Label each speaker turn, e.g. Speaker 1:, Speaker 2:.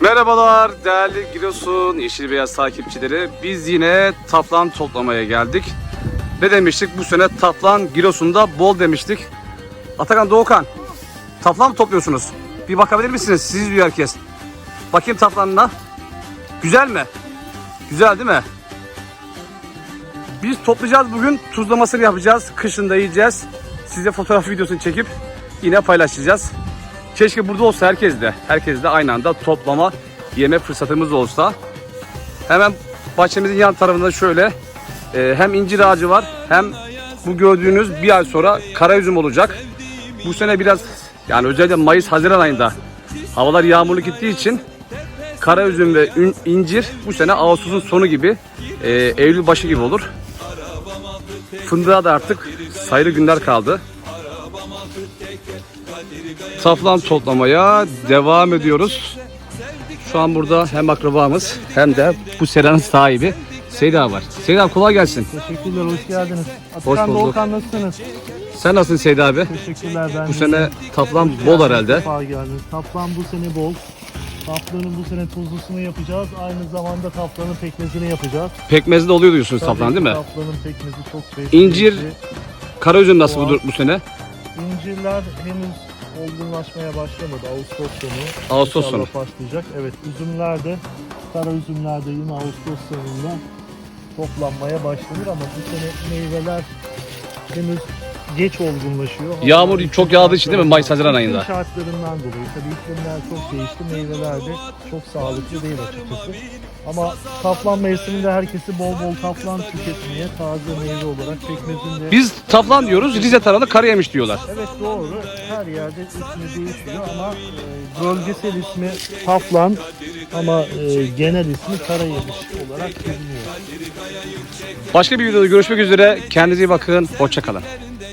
Speaker 1: Merhabalar değerli Giresun Yeşil Beyaz takipçileri. Biz yine taflan toplamaya geldik. Ne demiştik? Bu sene taflan Giresun'da bol demiştik. Atakan Doğukan, taflan mı topluyorsunuz? Bir bakabilir misiniz? Siz diyor herkes. Bakayım taflanına. Güzel mi? Güzel değil mi? Biz toplayacağız bugün. Tuzlamasını yapacağız. Kışında yiyeceğiz. Size fotoğraf videosunu çekip yine paylaşacağız. Keşke burada olsa herkes de. Herkes de aynı anda toplama, yeme fırsatımız olsa. Hemen bahçemizin yan tarafında şöyle e, hem incir ağacı var hem bu gördüğünüz bir ay sonra kara üzüm olacak. Bu sene biraz yani özellikle Mayıs Haziran ayında havalar yağmurlu gittiği için kara üzüm ve incir bu sene Ağustos'un sonu gibi e, Eylül başı gibi olur. Fındığa da artık sayılı günler kaldı. Saflan toplamaya devam ediyoruz. Şu an burada hem akrabamız hem de bu seranın sahibi Seyda var. Seyda kolay gelsin.
Speaker 2: Teşekkürler, hoş geldiniz.
Speaker 1: Hoş
Speaker 2: Atakan
Speaker 1: bulduk.
Speaker 2: Doğukan nasılsınız?
Speaker 1: Sen nasılsın Seyda abi?
Speaker 2: Teşekkürler ben
Speaker 1: Bu sene
Speaker 2: Hoş
Speaker 1: bol herhalde.
Speaker 2: Sefa geldiniz. Taplan bu sene bol. Taplanın bu sene tuzlusunu yapacağız. Aynı zamanda taplanın pekmezini yapacağız.
Speaker 1: Pekmezli de oluyor diyorsunuz
Speaker 2: Tabii
Speaker 1: taflan değil mi?
Speaker 2: Taplanın pekmezi çok besleyicisi.
Speaker 1: İncir Kara üzüm nasıl bu, bu sene?
Speaker 2: İncirler henüz olgunlaşmaya başlamadı. Ağustos sonu.
Speaker 1: Ağustos sonu.
Speaker 2: başlayacak. Evet üzümler de kara üzümler de yine Ağustos sonunda toplanmaya başlanır ama bu sene meyveler henüz geç olgunlaşıyor.
Speaker 1: Yağmur
Speaker 2: Iklim
Speaker 1: çok yağdığı için değil mi? Mayıs, Haziran
Speaker 2: iklim
Speaker 1: ayında.
Speaker 2: şartlarından dolayı tabii iklimler çok değişti. Meyveler de çok sağlıklı değil açıkçası. Ama kaplan mevsiminde herkesi bol bol kaplan tüketmeye taze meyve olarak pekmezin de
Speaker 1: Biz taflan diyoruz. Rize tarafında karayemiş diyorlar.
Speaker 2: Evet doğru. Her yerde ismi değişiyor ama e, bölgesel ismi Taflan ama e, genel ismi Karayemiş olarak biliniyor.
Speaker 1: Başka bir videoda görüşmek üzere. Kendinize iyi bakın. Hoşçakalın.